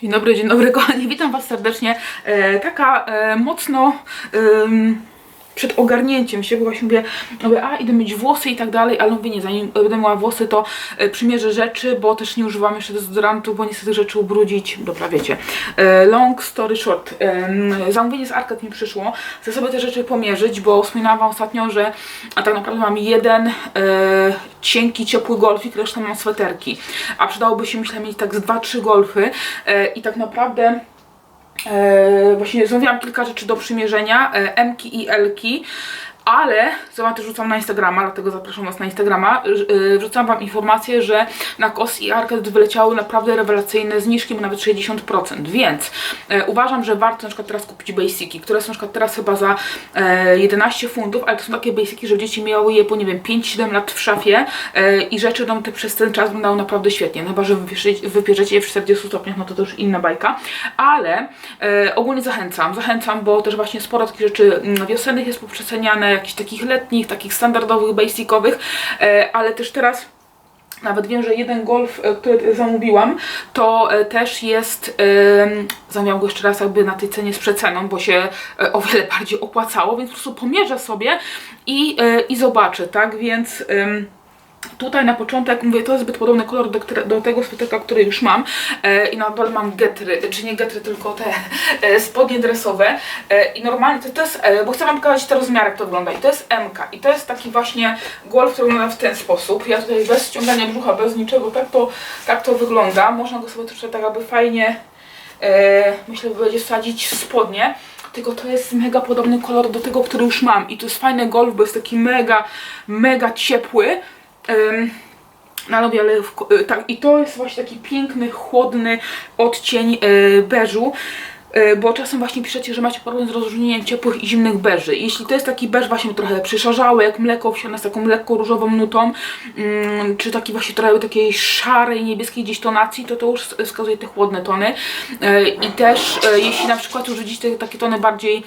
Dzień dobry, dzień dobry kochani, witam Was serdecznie. E, taka e, mocno em, przed ogarnięciem się, bo właśnie mówię, mówię, a idę mieć włosy i tak dalej, ale mówię, nie, zanim będę miała włosy, to e, przymierzę rzeczy, bo też nie używam jeszcze dezodorantu, bo nie chcę tych rzeczy ubrudzić, dobra wiecie. E, long story short, zamówienie z Arcade mi przyszło, chcę sobie te rzeczy pomierzyć, bo wspominałam Wam ostatnio, że a tak naprawdę mam jeden e, cienki, ciepły golfik, resztę mam sweterki, a przydałoby się myślę mieć tak z 2-3 golfy. I tak naprawdę E, właśnie zamówiłam kilka rzeczy do przymierzenia, e, M-ki i L-ki, ale też rzucam na Instagrama, dlatego zapraszam Was na Instagrama. E, Wrzucam Wam informację, że na KOS i Arcade wyleciały naprawdę rewelacyjne zniżki, bo nawet 60%, więc e, uważam, że warto na przykład teraz kupić basiki, które są na przykład teraz chyba za e, 11 funtów, ale to są takie basiki, że dzieci miały je po nie wiem 5-7 lat w szafie e, i rzeczy nam te przez ten czas wyglądały naprawdę świetnie, no chyba, że wypierzecie, je w 40 stopniach, no to to już inna bajka, ale e, ogólnie zachęcam, zachęcam, bo też właśnie sporo takich rzeczy mm, wiosennych jest poprzeceniane, jakichś takich letnich, takich standardowych, basicowych, e, ale też teraz nawet wiem, że jeden golf, e, który zamówiłam, to e, też jest, zamówiłam go jeszcze raz jakby na tej cenie z przeceną, bo się o wiele bardziej opłacało, więc po prostu pomierzę sobie i, i zobaczę, tak, więc... Tutaj na początek mówię, to jest zbyt podobny kolor do, do tego sweterka, który już mam e, i na dole mam getry, czy nie getry, tylko te e, spodnie dresowe. E, i normalnie to, to jest, e, bo chcę wam pokazać te rozmiary, jak to wygląda. I to jest MK i to jest taki właśnie golf, który wygląda w ten sposób, ja tutaj bez ściągania brzucha, bez niczego, tak to, tak to wygląda, można go sobie troszkę tak jakby fajnie, e, myślę, że będzie wsadzić spodnie, tylko to jest mega podobny kolor do tego, który już mam. I to jest fajny golf, bo jest taki mega, mega ciepły, Ym, no lubię, y, tak, i to jest właśnie taki piękny, chłodny odcień y, beżu, y, bo czasem właśnie piszecie, że macie problem z rozróżnieniem ciepłych i zimnych beży. Jeśli to jest taki beż właśnie trochę przyszarzały, jak mleko wsiane z taką lekko różową nutą, ym, czy taki właśnie trochę takiej szarej, niebieskiej gdzieś tonacji, to to już wskazuje te chłodne tony. I też jeśli na przykład już widzicie takie tony bardziej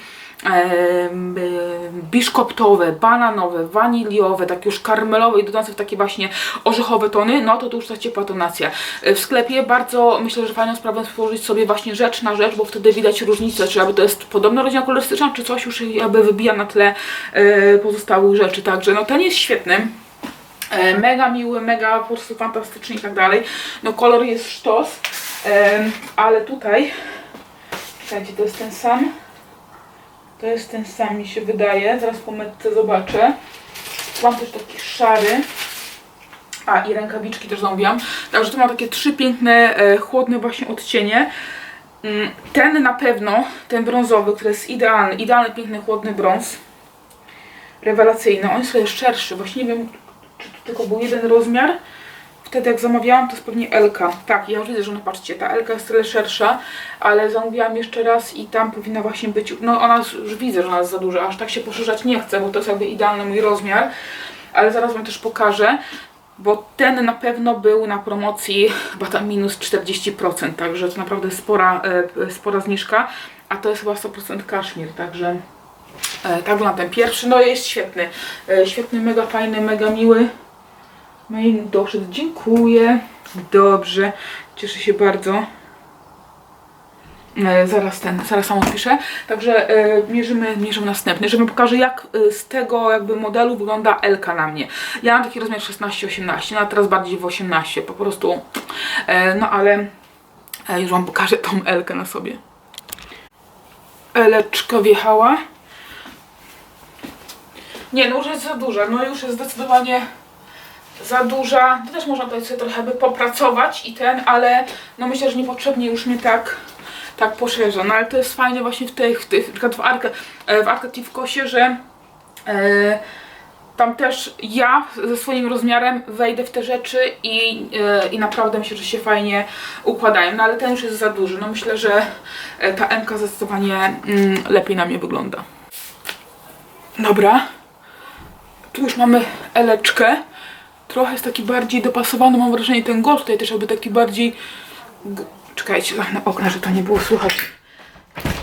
biszkoptowe, bananowe, waniliowe, takie już karmelowe i dodające w takie właśnie orzechowe tony, no to to już ta ciepła tonacja. Y, W sklepie bardzo myślę, że fajną sprawą jest położyć sobie właśnie rzecz na rzecz, bo wtedy widać różnicę, czy jakby to jest podobna rodzina kolorystyczna, czy coś już jakby wybija na tle e, pozostałych rzeczy. Także no ten jest świetny. E, mega miły, mega po prostu fantastyczny i tak dalej. No kolor jest sztos, ale tutaj, czekajcie, to jest ten sam. To jest ten sam, mi się wydaje. Zaraz po metce zobaczę. Mam też taki szary. A, i rękawiczki też zamówiłam. Także tu mam takie trzy piękne, e, chłodne właśnie odcienie. Mm, Ten na pewno, ten brązowy, który jest idealny, idealny, piękny, chłodny brąz. Rewelacyjny. On jest trochę szerszy. Właśnie nie wiem, czy tu tylko był jeden rozmiar. Wtedy jak zamawiałam, to jest pewnie Elka. Tak, ja już widzę, że ona, patrzcie, ta Elka jest tyle szersza, ale zamówiłam jeszcze raz i tam powinna właśnie być, no ona już- widzę, że ona jest za duża, aż tak się poszerzać nie chcę, bo to jest jakby idealny mój rozmiar, ale zaraz Wam też pokażę, bo ten na pewno był na promocji chyba tam minus 40%, także to naprawdę spora, e, spora zniżka, a to jest chyba 100% kaszmir, także e, tak wygląda ten pierwszy, no jest świetny, e, świetny, mega fajny, mega miły. Mail doszedł, dziękuję. Dobrze, cieszę się bardzo. E, zaraz ten, zaraz sam odpiszę. Także e, mierzymy, mierzymy następny, żebym pokażę jak e, z tego jakby modelu wygląda Elka na mnie. Ja mam taki rozmiar 16-18, no a teraz bardziej w 18, po prostu. E, no ale e, już wam pokażę tą Elkę na sobie. Eleczka wjechała. Nie, no już jest za duża, no już jest zdecydowanie za duża. To też można tutaj sobie trochę by popracować i ten, ale no myślę, że niepotrzebnie już mnie tak tak poszerza. No ale to jest fajne właśnie w tych, w tych w Arkę, w Arkę w Kosie, że e, tam też ja ze swoim rozmiarem wejdę w te rzeczy i, e, i naprawdę myślę, że się fajnie układają. No ale ten już jest za duży. No myślę, że e, ta MK zdecydowanie mm, lepiej na mnie wygląda. Dobra. Tu już mamy eleczkę. Trochę jest taki bardziej dopasowany, mam wrażenie, ten golf tutaj też jakby taki bardziej... Czekajcie, na okna, że to nie było słychać.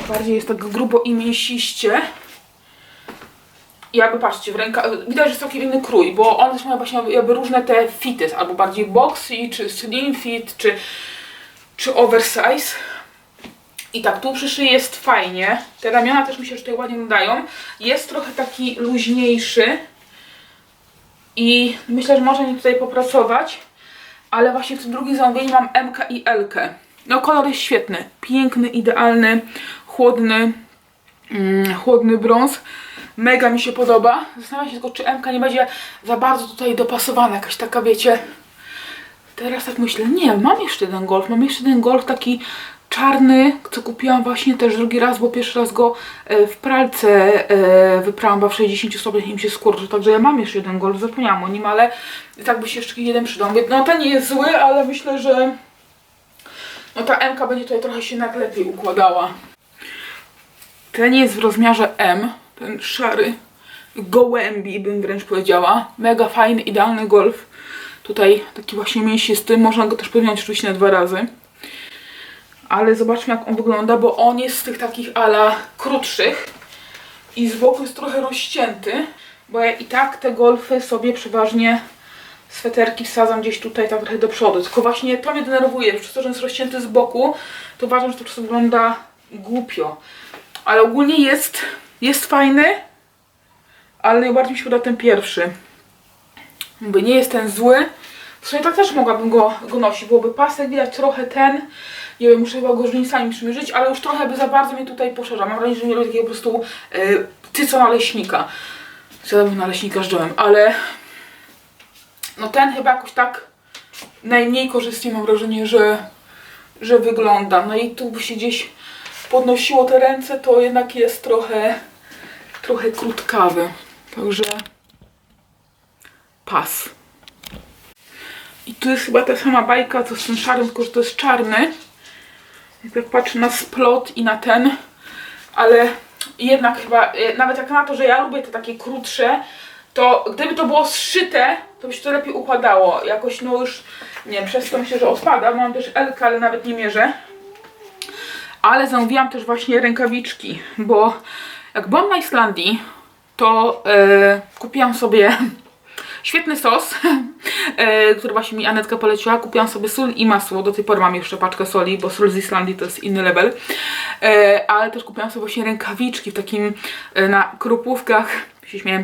Bardziej jest tak grubo i mięsiście. I jakby patrzcie, w ręka... widać, że jest taki inny krój, bo one też mają właśnie jakby różne te fity, albo bardziej boxy, czy slim fit, czy, czy oversize. I tak, tu przy szyi jest fajnie. Te ramiona też mi się tutaj ładnie nadają. Jest trochę taki luźniejszy. I myślę, że może mi tutaj popracować. Ale właśnie w tym drugim zamówieniu mam MK i LK. No kolor jest świetny. Piękny, idealny, chłodny, mm, chłodny brąz. Mega mi się podoba. Zastanawiam się tylko, czy MK nie będzie za bardzo tutaj dopasowana. Jakaś taka, wiecie... Teraz tak myślę, nie, mam jeszcze jeden golf. Mam jeszcze jeden golf taki czarny, co kupiłam właśnie też drugi raz, bo pierwszy raz go e, w pralce e, wyprałam, bo w 60 stopniach im się skurczy, także ja mam jeszcze jeden golf, zapomniałam o nim, ale i tak by się jeszcze jeden przydał. No ten nie jest zły, ale myślę, że no ta MK będzie tutaj trochę się jednak lepiej układała. Ten jest w rozmiarze M, ten szary, gołębi bym wręcz powiedziała. Mega fajny, idealny golf. Tutaj taki właśnie mięsisty, można go też podjąć oczywiście na dwa razy. Ale zobaczmy jak on wygląda, bo on jest z tych takich ala krótszych i z boku jest trochę rozcięty, bo ja i tak te golfy sobie przeważnie sweterki wsadzam gdzieś tutaj tak trochę do przodu. Tylko właśnie to mnie denerwuje, przez to, że jest rozcięty z boku, to uważam, że to po wygląda głupio. Ale ogólnie jest, jest fajny, ale najbardziej mi się podoba ten pierwszy. Mówię, nie jest ten zły. W sumie tak też mogłabym go, go nosić. Byłoby pasek, widać trochę ten. Nie wiem, muszę chyba go żnicami przymierzyć, ale już trochę by za bardzo mnie tutaj poszerza. Mam wrażenie, że nie robię takiego po prostu yy, tyco naleśnika. Bym naleśnika żdżałem, ale no ten chyba jakoś tak najmniej korzystnie mam wrażenie, że, że wygląda. No i tu by się gdzieś podnosiło te ręce, to jednak jest trochę, trochę krótkawy. Także pas. I tu jest chyba ta sama bajka, co z tym szarym, tylko że to jest czarny. Jak tak patrzę na splot i na ten, ale jednak chyba, e, nawet jak na to, że ja lubię te takie krótsze, to gdyby to było zszyte, to by się to lepiej układało. Jakoś no już, nie wiem, przez to myślę, że odpada. Mam też Elkę, ale nawet nie mierzę. Ale zamówiłam też właśnie rękawiczki, bo jak byłam na Islandii, to e, kupiłam sobie świetny sos, e, który właśnie mi Anetka poleciła. Kupiłam sobie sól i masło. Do tej pory mam jeszcze paczkę soli, bo sól z Islandii to jest inny level. E, ale też kupiłam sobie właśnie rękawiczki w takim, e, na krupówkach, się śmieję,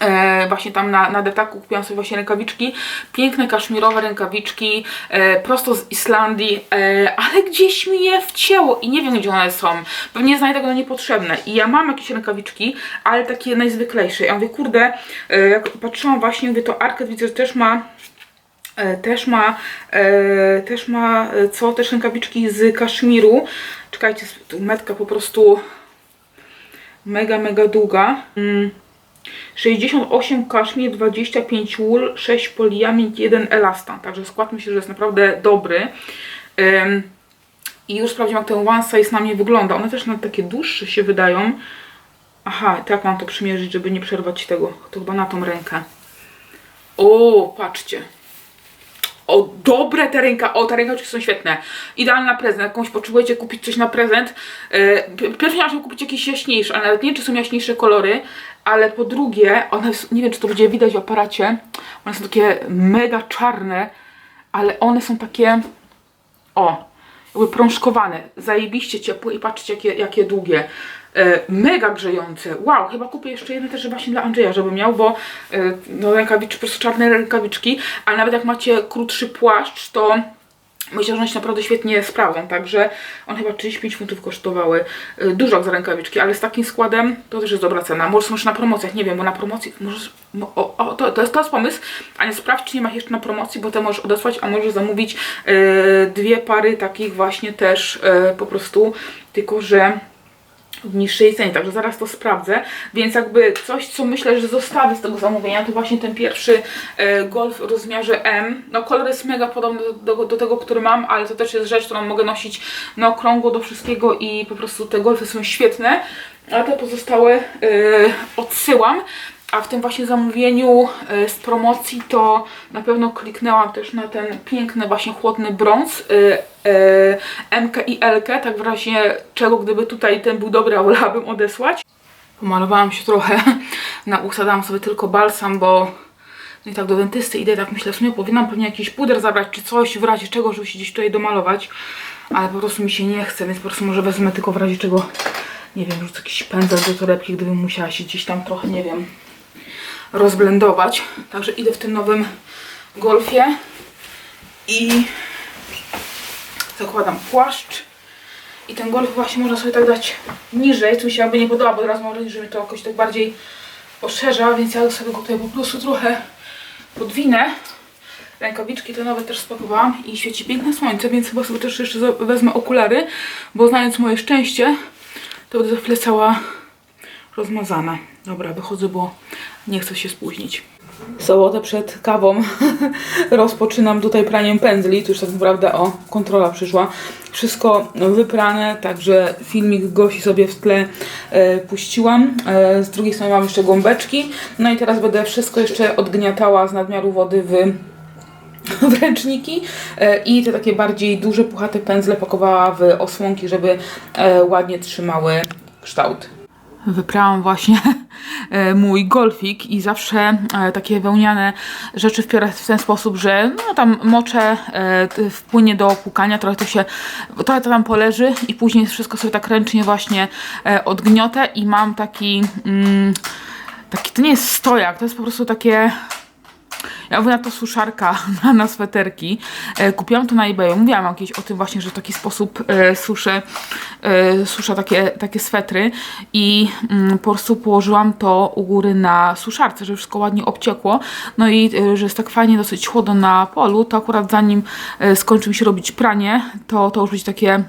E, właśnie tam na, na detaku kupiłam sobie właśnie rękawiczki, piękne kaszmirowe rękawiczki, e, prosto z Islandii, e, ale gdzieś mi je wcięło i nie wiem gdzie one są, pewnie znajdę go niepotrzebne i ja mam jakieś rękawiczki, ale takie najzwyklejsze, ja mówię kurde, e, jak patrzyłam właśnie, mówię to Arket widzę, że też ma e, też ma, e, też ma, e, co, też rękawiczki z kaszmiru. Czekajcie, metka po prostu mega, mega długa. Mm. 68 kaszmir, 25 wool, 6 poliamid, 1 elastan. Także skład myślę, że jest naprawdę dobry. I już sprawdziłam, jak ten one size na mnie wygląda. One też nawet takie dłuższe się wydają. Aha, tak mam to przymierzyć, żeby nie przerwać tego. To chyba na tą rękę. O, patrzcie. O, dobre te ręka, o, te rękawiczki są świetne. Idealne na prezent, jakąś potrzebujecie kupić coś na prezent. Yy, pierwsze chciałam kupić jakieś jaśniejsze, ale nawet nie wiem, czy są jaśniejsze kolory, ale po drugie, one, nie wiem, czy to będzie widać w aparacie, one są takie mega czarne, ale one są takie, o, jakby prążkowane, zajebiście ciepłe i patrzcie, jakie, jakie długie. E, mega grzejące. Wow, chyba kupię jeszcze jedne też właśnie dla Andrzeja, żeby miał, bo e, no rękawiczki, po prostu czarne rękawiczki, ale nawet jak macie krótszy płaszcz, to myślę, że one się naprawdę świetnie sprawdzą, także one chyba 35 funtów kosztowały. E, Dużo jak za rękawiczki, ale z takim składem to też jest dobra cena. Może są jeszcze na promocjach, nie wiem, bo na promocji, możesz, mo- o, o, to, to, jest, to jest pomysł, a nie sprawdź, czy nie ma ich jeszcze na promocji, bo te możesz odesłać, a możesz zamówić e, dwie pary takich właśnie też e, po prostu, tylko że niższej cenie, także zaraz to sprawdzę. Więc jakby coś, co myślę, że zostawię z tego zamówienia, to właśnie ten pierwszy e, Golf w rozmiarze M. No kolor jest mega podobny do, do, do tego, który mam, ale to też jest rzecz, którą mogę nosić na okrągło do wszystkiego i po prostu te Golfy są świetne. A te pozostałe e, odsyłam. A w tym właśnie zamówieniu e, z promocji to na pewno kliknęłam też na ten piękny właśnie chłodny brąz e, e, MK i LK, tak w razie czego gdyby tutaj ten był dobry, wolałabym odesłać. Pomalowałam się trochę na usta, dałam sobie tylko balsam, bo no i tak do dentysty idę, tak myślę, w sumie powinnam pewnie jakiś puder zabrać czy coś w razie czego, żeby się gdzieś tutaj domalować. ale po prostu mi się nie chce, więc po prostu może wezmę tylko w razie czego, nie wiem, rzucę jakiś pędzel do torebki, gdybym musiała się gdzieś tam trochę, nie wiem, rozblendować. Także idę w tym nowym golfie i zakładam płaszcz. I ten golf właśnie można sobie tak dać niżej, co mi się jakby nie podoba, bo teraz mam że mi to jakoś tak bardziej poszerza, więc ja sobie go tutaj po prostu trochę podwinę. Rękawiczki te nowe też spakowałam i świeci piękne słońce, więc chyba sobie też jeszcze wezmę okulary, bo znając moje szczęście, to będę za chwilę cała rozmazana. Dobra, wychodzę, bo nie chcę się spóźnić. Sobotę przed kawą rozpoczynam tutaj praniem pędzli. Tu już tak naprawdę o, kontrola przyszła. Wszystko wyprane, także filmik Gosi sobie w tle e, puściłam. E, z drugiej strony mam jeszcze gąbeczki. No i teraz będę wszystko jeszcze odgniatała z nadmiaru wody w w ręczniki e, i te takie bardziej duże, puchate pędzle pakowała w osłonki, żeby e, ładnie trzymały kształt. Wyprałam właśnie e, mój golfik i zawsze e, takie wełniane rzeczy wpiorę w ten sposób, że no tam moczę e, t- wpłynie do płukania, trochę to się, trochę to tam poleży i później wszystko sobie tak ręcznie właśnie odgniotę i mam taki, mm, taki, to nie jest stojak, to jest po prostu takie ja mówię na to suszarka na, na sweterki. E, kupiłam to na eBayu. Mówiłam jakieś o tym właśnie, że w taki sposób e, suszę, e, suszę takie, takie swetry i mm, po prostu położyłam to u góry na suszarce, żeby wszystko ładnie obciekło. No i e, że jest tak fajnie dosyć chłodno na polu, to akurat zanim e, skończy mi się robić pranie, to, to już będzie takie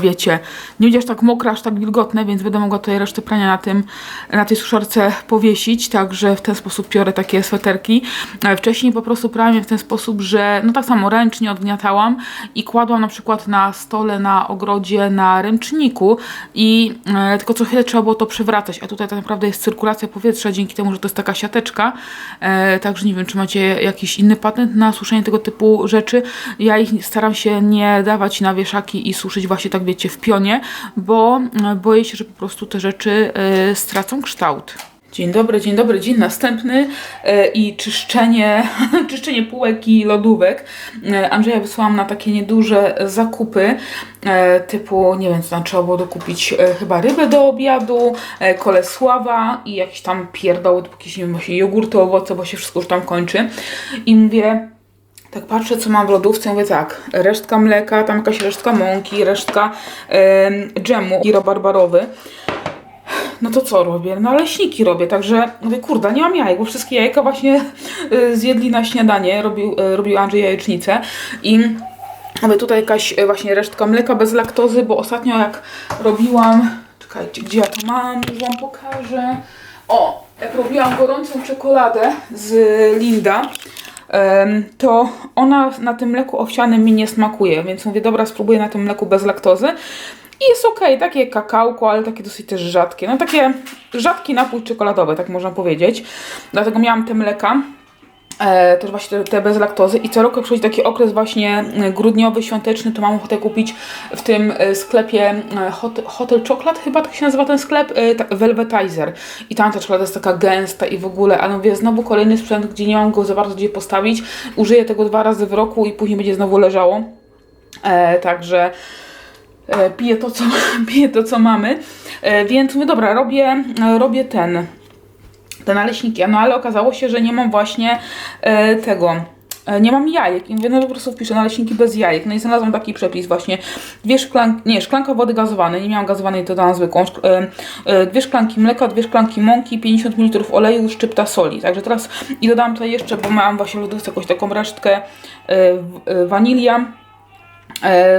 wiecie, nie będzie aż tak mokre, aż tak wilgotne, więc będę mogła tutaj resztę prania na tym, na tej suszarce powiesić, także w ten sposób piorę takie sweterki. E, Wcześniej po prostu prałam je w ten sposób, że no tak samo ręcznie odgniatałam i kładłam na przykład na stole, na ogrodzie, na ręczniku i e, tylko co chwilę trzeba było to przewracać, a tutaj tak naprawdę jest cyrkulacja powietrza dzięki temu, że to jest taka siateczka, e, także nie wiem, czy macie jakiś inny patent na suszenie tego typu rzeczy. Ja ich staram się nie dawać na wieszaki i suszyć właśnie tak wiecie w pionie, bo e, boję się, że po prostu te rzeczy e, stracą kształt. Dzień dobry, dzień dobry, dzień następny e, i czyszczenie, czyszczenie półek i lodówek. Andrzeja wysłałam na takie nieduże zakupy, typu, nie wiem, tam trzeba było dokupić, chyba rybę do obiadu, kolesława i jakieś tam pierdoły, typu jakieś, nie wiem, właśnie jogurty, owoce, bo się wszystko już tam kończy. I mówię, tak patrzę, co mam w lodówce, mówię tak, resztka mleka, tam jakaś resztka mąki, resztka em, dżemu i. No to co robię? No leśniki robię, także mówię, nie mam jajek, bo wszystkie jajka właśnie y, zjedli na śniadanie, robił, y, robił Andrzej jajecznicę i mówię, tutaj jakaś y, właśnie resztka mleka bez laktozy, bo ostatnio jak robiłam, czekajcie, gdzie ja to mam, już wam pokażę. O, jak robiłam gorącą czekoladę z Linda, to ona na tym mleku owsianym mi nie smakuje, więc mówię, dobra, spróbuję na tym mleku bez laktozy. I jest ok, takie kakałko, ale takie dosyć też rzadkie. No takie rzadki napój czekoladowy, tak można powiedzieć. Dlatego miałam te mleka. E, też właśnie te, te bez laktozy i co roku przychodzi taki okres właśnie e, grudniowy, świąteczny, to mam ochotę kupić w tym e, sklepie e, Hot, Hotel Chocolate, chyba tak się nazywa ten sklep, e, tak, Velvetizer. I tam ta czekolada jest taka gęsta i w ogóle, ale mówię, znowu kolejny sprzęt, gdzie nie mam go za bardzo gdzie postawić. Użyję tego dwa razy w roku i później będzie znowu leżało. E, także e, piję to, co, piję to, co mamy. E, więc mówię, dobra, robię, robię ten, te naleśniki, no ale okazało się, że nie mam właśnie e, tego. e, Nie mam jajek i mówię, no po prostu wpiszę naleśniki bez jajek. No i znalazłam taki przepis właśnie. Dwie szklanki, nie, szklanka wody gazowanej, nie miałam gazowanej, to dałam zwykłą. E, e, Dwie szklanki mleka, dwie szklanki mąki, 50 ml oleju, szczypta soli. Także teraz i dodałam tutaj jeszcze, bo miałam właśnie lodówce jakąś taką resztkę wanilia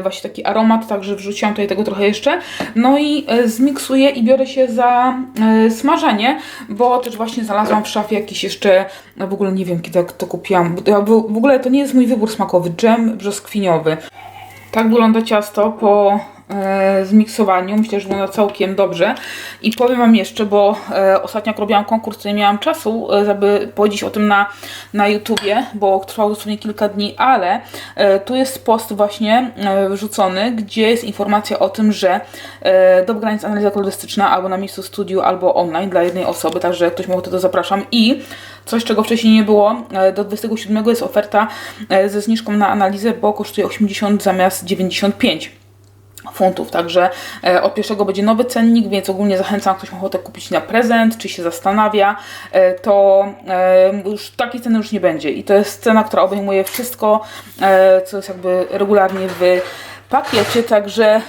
właśnie taki aromat, także wrzuciłam tutaj tego trochę jeszcze. No i e, zmiksuję i biorę się za e, smażenie, bo też właśnie znalazłam w szafie jakiś jeszcze, no w ogóle nie wiem kiedy to kupiłam, w ogóle to nie jest mój wybór smakowy, dżem brzoskwiniowy. Tak wygląda ciasto po e, zmiksowaniu. Myślę, że wygląda całkiem dobrze. I powiem Wam jeszcze, bo e, ostatnio jak robiłam konkurs, to nie miałam czasu, e, żeby powiedzieć o tym na, na YouTubie, bo trwało dosłownie kilka dni, ale e, tu jest post właśnie e, wrzucony, gdzie jest informacja o tym, że e, do analiza kolorystyczna albo na miejscu studiu, albo online dla jednej osoby, także jak ktoś ma ochotę, to zapraszam. I coś, czego wcześniej nie było, e, do 27 jest oferta e, ze zniżką na analizę, bo kosztuje 80 zamiast 95 funtów, także e, od pierwszego będzie nowy cennik, więc ogólnie zachęcam, ktoś ma ochotę kupić na prezent, czy się zastanawia, e, to e, już takiej ceny już nie będzie. I to jest cena, która obejmuje wszystko, co jest jakby regularnie w pakiecie, także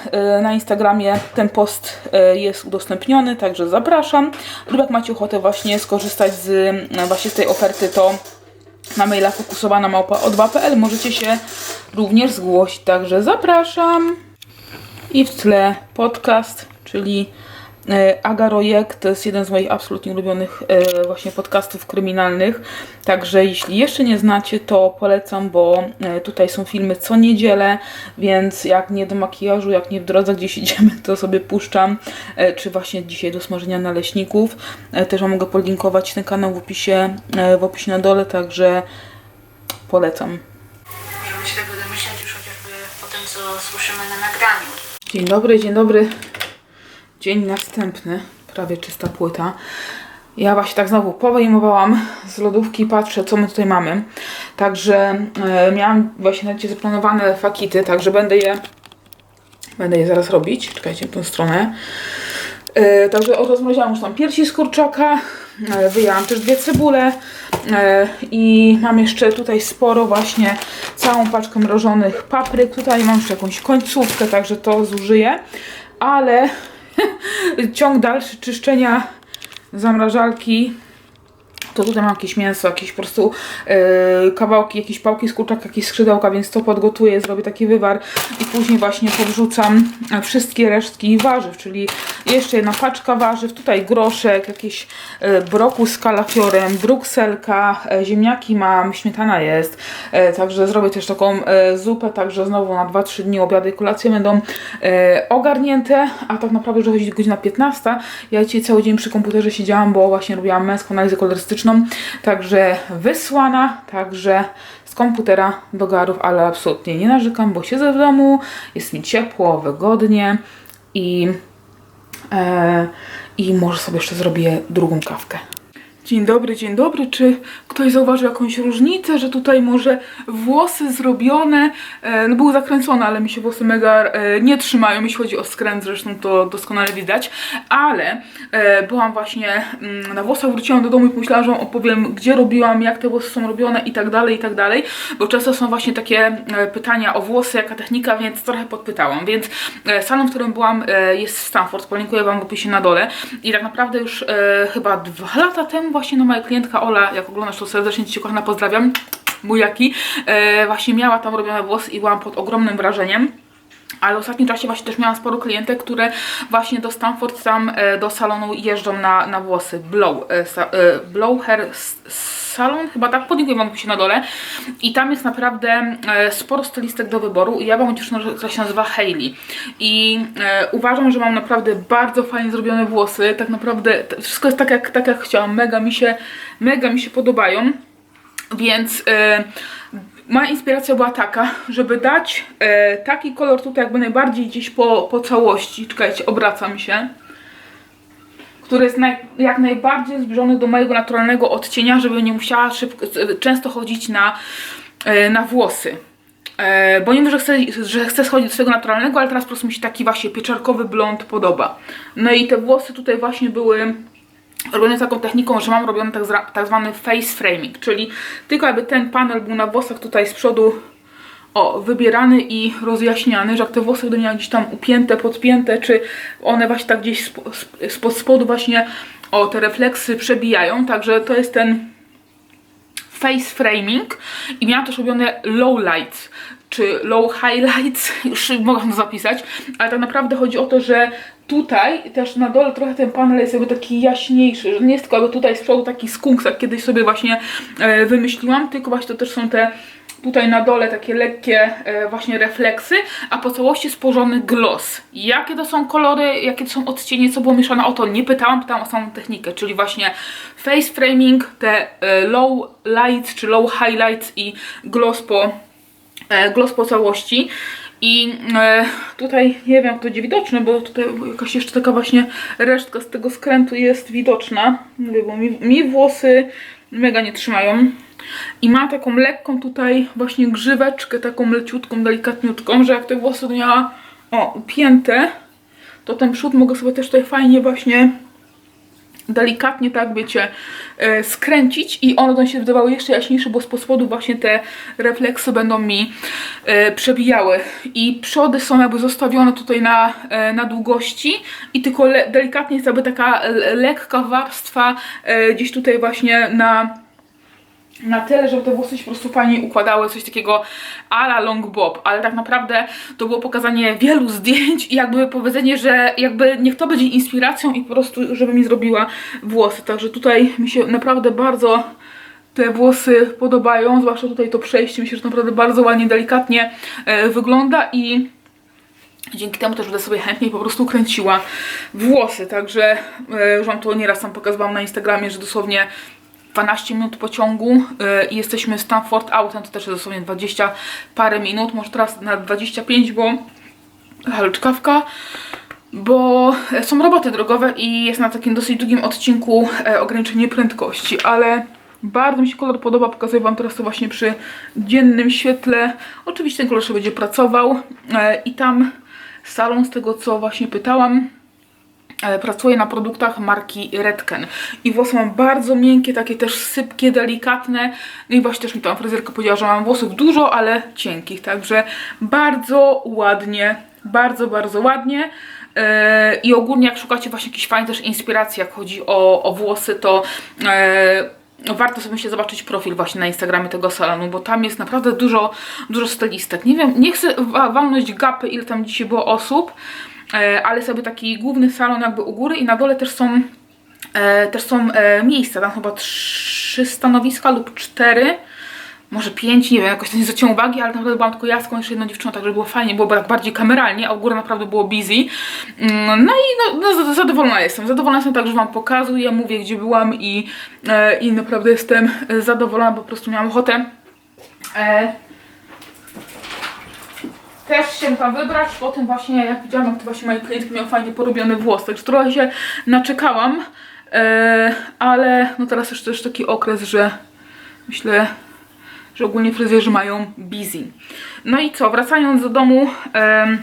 na Instagramie ten post jest udostępniony, także zapraszam. Lub jak macie ochotę właśnie skorzystać z właśnie z tej oferty, to na maila fokusowana małpa o2.pl możecie się również zgłosić, także zapraszam. I w tle podcast, czyli e, Agarojek, to jest jeden z moich absolutnie ulubionych e, właśnie podcastów kryminalnych. Także jeśli jeszcze nie znacie, to polecam, bo e, tutaj są filmy co niedzielę, więc jak nie do makijażu, jak nie w drodze gdzieś idziemy, to sobie puszczam. Czy właśnie dzisiaj do smażenia naleśników. Też mogę podlinkować ten kanał w opisie, w opisie na dole, także polecam. Dzień dobry, dzień dobry. Dzień następny, prawie czysta płyta. Ja właśnie tak znowu powyjmowałam z lodówki, patrzę co my tutaj mamy. Także e, miałam właśnie na zaplanowane fakity, także będę je będę je zaraz robić. Czekajcie w tą stronę. E, także rozmroziłam już tam piersi z kurczaka, e, wyjęłam też dwie cebule e, i mam jeszcze tutaj sporo właśnie całą paczkę mrożonych papryk. Tutaj mam jeszcze jakąś końcówkę, także to zużyję, ale ciąg dalszy czyszczenia zamrażalki to tutaj mam jakieś mięso, jakieś po prostu yy, kawałki, jakieś pałki z kurczaka, jakieś skrzydełka, więc to podgotuję, zrobię taki wywar i później właśnie powrzucam e, wszystkie resztki warzyw, czyli jeszcze jedna paczka warzyw, tutaj groszek, jakieś yy, broku z kalafiorem, brukselka, e, ziemniaki mam, śmietana jest, e, także zrobię też taką e, zupę, także znowu na 2-3 dni obiady i kolacje będą e, ogarnięte, a tak naprawdę już wychodzi godzina 15. Ja dzisiaj cały dzień przy komputerze siedziałam, bo właśnie robiłam męską analizę kolorystyczną, także wysłana, także z komputera do garów, ale absolutnie nie narzekam, bo siedzę w domu, jest mi ciepło, wygodnie i, e, i może sobie jeszcze zrobię drugą kawkę. Dzień dobry, dzień dobry. Czy ktoś zauważył jakąś różnicę, że tutaj może włosy zrobione, e, no były zakręcone, ale mi się włosy mega e, nie trzymają, jeśli chodzi o skręt, zresztą to doskonale widać, ale e, byłam właśnie mm, na włosach, wróciłam do domu i pomyślałam, że opowiem, gdzie robiłam, jak te włosy są robione i tak dalej, i tak dalej, bo często są właśnie takie pytania o włosy, jaka technika, więc trochę podpytałam, więc salon, w którym byłam jest Stanford, polinkuję wam w opisie na dole. I tak naprawdę już chyba dwa lata temu właśnie no moja klientka Ola, jak oglądasz to serdecznie Cię kochana pozdrawiam, bujaki, e, właśnie miała tam robione włosy i byłam pod ogromnym wrażeniem. Ale w ostatnim czasie właśnie też miałam sporo klientek, które właśnie do Stanford tam e, do salonu jeżdżą na, na włosy. Blow, e, sa, e, blow Hair Salon, chyba tak, podlinkuję wam się na dole. I tam jest naprawdę sporo stylistek do wyboru. Ja mam dziewczynę, która się nazywa Hailey. I uważam, że mam naprawdę bardzo fajnie zrobione włosy. Tak naprawdę wszystko jest tak jak, tak jak chciałam. Mega mi się, mega mi się podobają. Więc moja inspiracja była taka, żeby dać e, taki kolor tutaj jakby najbardziej gdzieś po, po całości. Czekajcie, obracam się. Który jest naj, jak najbardziej zbliżony do mojego naturalnego odcienia, żeby nie musiała szybko, często chodzić na, e, na włosy. E, bo nie wiem, że chcę, że chcę schodzić do swojego naturalnego, ale teraz po prostu mi się taki właśnie pieczarkowy blond podoba. No i te włosy tutaj właśnie były robione taką techniką, że mam robiony tak, tak zwany face framing, czyli tylko jakby ten panel był na włosach tutaj z przodu o, wybierany i rozjaśniany, że jak te włosy będą miały gdzieś tam upięte, podpięte, czy one właśnie tak gdzieś spo, sp- spod spodu właśnie o, te refleksy przebijają, także to jest ten face framing. I miałam też robione low lights czy low highlights, już mogę to zapisać, ale tak naprawdę chodzi o to, że tutaj też na dole trochę ten panel jest jakby taki jaśniejszy, że nie jest tylko jakby tutaj z przodu taki skunks, jak kiedyś sobie właśnie e, wymyśliłam, tylko właśnie to też są te tutaj na dole takie lekkie e, właśnie refleksy, a po całości spożony gloss. Jakie to są kolory, jakie to są odcienie, co było mieszane, o to nie pytałam, pytałam o samą technikę, czyli właśnie face framing, te e, low lights czy low highlights i gloss po, e, gloss po całości. I e, tutaj nie wiem, jak to będzie widoczne, bo tutaj jakaś jeszcze taka właśnie resztka z tego skrętu jest widoczna. Mówię, bo mi, mi włosy mega nie trzymają. I ma taką lekką tutaj właśnie grzyweczkę, taką leciutką, delikatniutką, że jak te włosy miała o, upięte, to ten przód mogę sobie też tutaj fajnie właśnie delikatnie tak, wiecie, skręcić i one będą się wydawały jeszcze jaśniejsze, bo z spodu właśnie te refleksy będą mi e, przebijały. I przody są jakby zostawione tutaj na, e, na długości i tylko delikatnie jest jakby taka le- lekka warstwa e, gdzieś tutaj właśnie na na tyle, żeby te włosy się po prostu fajnie układały, coś takiego ala long bob, ale tak naprawdę to było pokazanie wielu zdjęć i jakby powiedzenie, że jakby niech to będzie inspiracją i po prostu, żeby mi zrobiła włosy, także tutaj mi się naprawdę bardzo te włosy podobają, zwłaszcza tutaj to przejście, myślę, że to naprawdę bardzo ładnie, delikatnie e, wygląda i Dzięki temu też będę sobie chętniej po prostu kręciła włosy, także e, już Wam to nieraz tam pokazywałam na Instagramie, że dosłownie 12 minut pociągu e, i jesteśmy Stanford Autem, to też jest dosłownie 20 parę minut, może teraz na 25, bo halczkawka, bo są roboty drogowe i jest na takim dosyć długim odcinku e, ograniczenie prędkości, ale bardzo mi się kolor podoba, pokazuję Wam teraz to właśnie przy dziennym świetle. Oczywiście ten kolor jeszcze będzie pracował e, i tam salon, z tego co właśnie pytałam, pracuję na produktach marki Redken. I włosy mam bardzo miękkie, takie też sypkie, delikatne. No i właśnie też mi tam fryzjerka powiedziała, że mam włosów dużo, ale cienkich, także bardzo ładnie, bardzo, bardzo ładnie. E, i ogólnie jak szukacie właśnie jakiejś fajnej też inspiracji, jak chodzi o, o włosy, to e, warto sobie się zobaczyć profil właśnie na Instagramie tego salonu, bo tam jest naprawdę dużo, dużo stylistek. Nie wiem, nie chcę wa- walnąć gapy, ile tam dzisiaj było osób, e, ale sobie taki główny salon jakby u góry i na dole też są e, też są e, miejsca, tam chyba trzy stanowiska lub cztery, może pięć, nie wiem, jakoś to nie zwróciłam uwagi, ale naprawdę byłam tylko ja z jeszcze jedną dziewczyną, także było fajnie, było tak bardziej kameralnie, a u góry naprawdę było busy. Mm, No i no, no, zadowolona jestem, zadowolona jestem tak, że Wam pokazuję, mówię gdzie byłam i, e, i naprawdę jestem e, zadowolona, bo po prostu miałam ochotę. E, też się tam wybrać, po tym właśnie, jak widziałam, jak to właśnie moje klientki miały fajnie porobiony włos, także trochę się naczekałam, e, ale no teraz jeszcze też taki okres, że myślę, że ogólnie fryzjerzy mają busy. No i co, wracając do domu, em,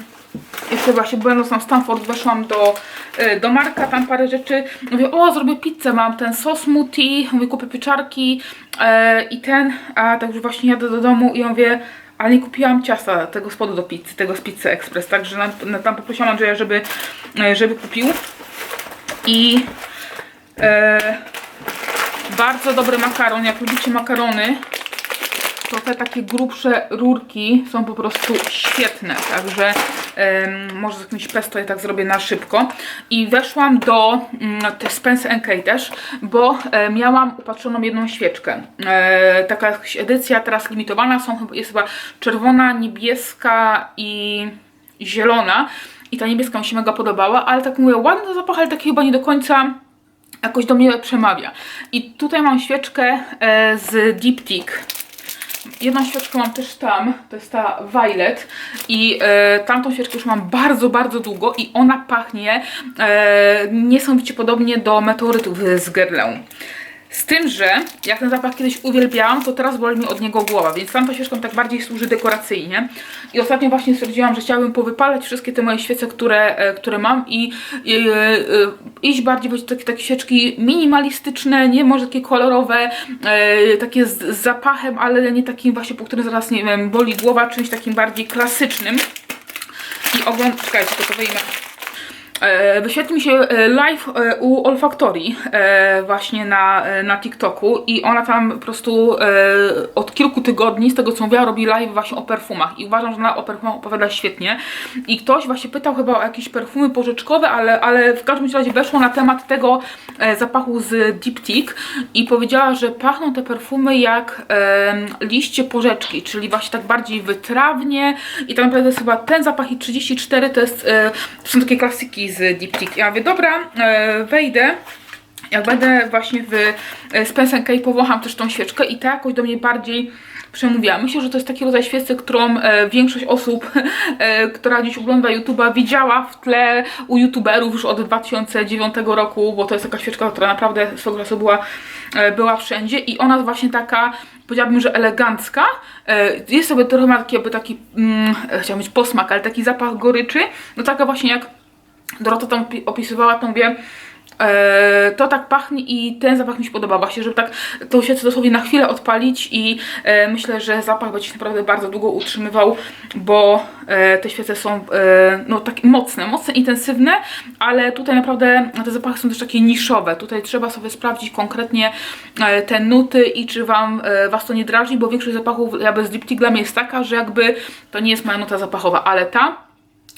jeszcze właśnie będąc na Stanford weszłam do, e, do Marka, tam parę rzeczy, mówię, o zrobię pizzę, mam ten sos smoothie, mówię, kupię pieczarki e, i ten, a także właśnie jadę do domu i ja mówię, ale nie kupiłam ciasta tego spodu do pizzy, tego z Pizzy Express, także na, na, tam poprosiłam Andrzeja, żeby, e, żeby kupił. I e, bardzo dobry makaron, jak lubicie makarony, to te takie grubsze rurki są po prostu świetne, także em, może z jakimś pesto je tak zrobię na szybko. I weszłam do te Spence Kay też, bo e, miałam upatrzoną jedną świeczkę. E, taka jakaś edycja teraz limitowana, są, jest chyba czerwona, niebieska i zielona. I ta niebieska mi się mega podobała, ale tak mówię, ładny zapach, ale taki chyba nie do końca jakoś do mnie przemawia. I tutaj mam świeczkę e, z Diptyque. Jedną świeczkę mam też tam, to jest ta Violet i e, tamtą świeczkę już mam bardzo, bardzo długo i ona pachnie e, niesamowicie podobnie do meteorytów z Guerlain. Z tym, że jak ten zapach kiedyś uwielbiałam, to teraz boli mi od niego głowa, więc tamta świeczka mi tak bardziej służy dekoracyjnie. I ostatnio właśnie stwierdziłam, że chciałabym powypalać wszystkie te moje świece, które, e, które mam i e, e, iść bardziej w takie, takie świeczki minimalistyczne, nie może takie kolorowe, takie z, z zapachem, ale nie takim właśnie, po którym zaraz, nie wiem, boli głowa, czymś takim bardziej klasycznym. I ogląd... Czekajcie, to to wyjmę. E, wyświetlił mi się e, live e, u Olfactory e, właśnie na, na TikToku i ona tam po prostu od kilku tygodni, z tego co mówiła, robi live właśnie o perfumach i uważam, że ona o perfumach opowiada świetnie. I ktoś właśnie pytał chyba o jakieś perfumy porzeczkowe, ale, ale w każdym razie weszło na temat tego zapachu z Diptyque i powiedziała, że pachną te perfumy jak liście porzeczki, czyli właśnie tak bardziej wytrawnie i tak naprawdę jest chyba ten zapach i 34 to jest, to są takie klasyki z Diptyque. Ja mówię, dobra, e, wejdę jak będę właśnie w e, Spencer K powącham też tą świeczkę i ta jakoś do mnie bardziej przemówiła. Myślę, że to jest taki rodzaj świecy, którą e, większość osób, e, która dziś ogląda YouTube'a, widziała w tle u YouTuberów już od 2009 roku, bo to jest taka świeczka, która naprawdę swego czasu była, e, była wszędzie i ona jest właśnie taka, powiedziałabym, że elegancka. E, jest sobie trochę taki, jakby taki, mm, chciałam mieć posmak, ale taki zapach goryczy, no taka właśnie jak Dorota tam opi- opisywała, to mówię, e, to tak pachnie i ten zapach mi się podoba właśnie, żeby tak tą świecę dosłownie na chwilę odpalić i e, myślę, że zapach będzie się naprawdę bardzo długo utrzymywał, bo e, te świece są e, no takie mocne, mocne, intensywne, ale tutaj naprawdę te zapachy są też takie niszowe. Tutaj trzeba sobie sprawdzić konkretnie e, te nuty i czy wam, e, was to nie drażni, bo większość zapachów jakby z mnie jest taka, że jakby to nie jest moja nuta zapachowa, ale ta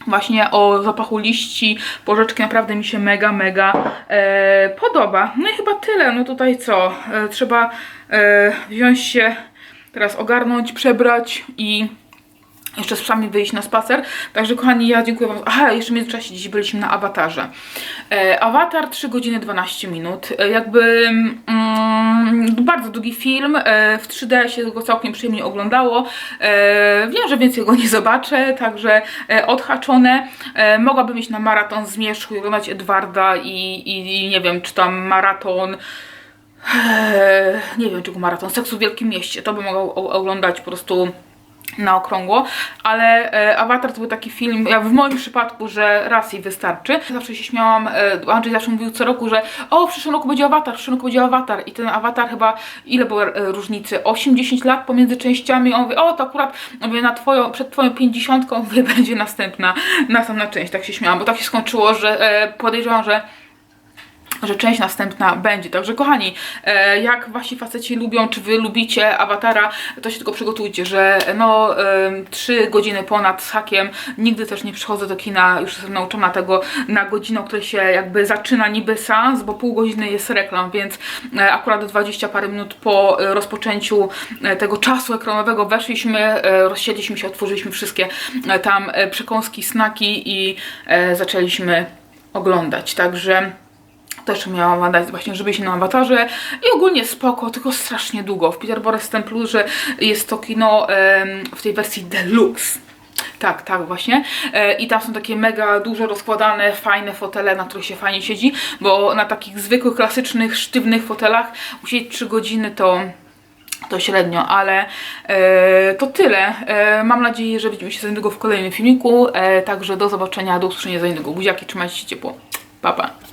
właśnie o zapachu liści, porzeczki naprawdę mi się mega, mega e, podoba. No i chyba tyle, no tutaj co, e, trzeba e, wziąć się, teraz ogarnąć, przebrać i jeszcze z psami wyjść na spacer. Także kochani, ja dziękuję Wam. Aha, jeszcze w międzyczasie dziś byliśmy na awatarze. E, Awatar 3 godziny 12 minut. E, jakby mm, bardzo długi film. E, w 3D się go całkiem przyjemnie oglądało. E, wiem, że więcej go nie zobaczę, także e, odhaczone. E, mogłabym iść na maraton Zmierzchu i oglądać Edwarda i, i, i nie wiem, czy tam maraton Eee, nie wiem, czego maraton seksu w Wielkim Mieście. To bym mogła oglądać po prostu na okrągło, ale e, Avatar to był taki film, ja w moim przypadku, że raz jej wystarczy. Zawsze się śmiałam, e, Andrzej zawsze mówił co roku, że o, w przyszłym roku będzie Avatar, w przyszłym roku będzie Avatar i ten Avatar chyba, ile było e, różnicy? 8-10 lat pomiędzy częściami, on mówi, o, to akurat mówię, na twoją, przed twoją 50 mówię, będzie następna, następna część, tak się śmiałam, bo tak się skończyło, że e, podejrzewam, że że część następna będzie. Także kochani, e, jak wasi faceci lubią, czy wy lubicie awatara, to się tylko przygotujcie, że no trzy godziny ponad z hakiem, nigdy też nie przychodzę do kina, już jestem nauczona tego na godzinę, o której się jakby zaczyna niby seans, bo pół godziny jest reklam, więc e, akurat 20 parę minut po e, rozpoczęciu tego czasu ekranowego weszliśmy, rozsiedliśmy się, otworzyliśmy wszystkie tam przekąski, snaki i zaczęliśmy oglądać. Także też miałam dać właśnie, żeby się na awatarze i ogólnie spoko, tylko strasznie długo. W Peterborough z tym plus, że jest to kino em, w tej wersji deluxe. Tak, tak właśnie. E, I tam są takie mega duże, rozkładane, fajne fotele, na których się fajnie siedzi, bo na takich zwykłych, klasycznych, sztywnych fotelach usiedzieć 3 godziny to to średnio, ale e, to tyle. E, mam nadzieję, że widzimy się za niedługo w kolejnym filmiku. E, także do zobaczenia, do usłyszenia za niedługo. Buziaki, trzymajcie się ciepło. Pa, pa.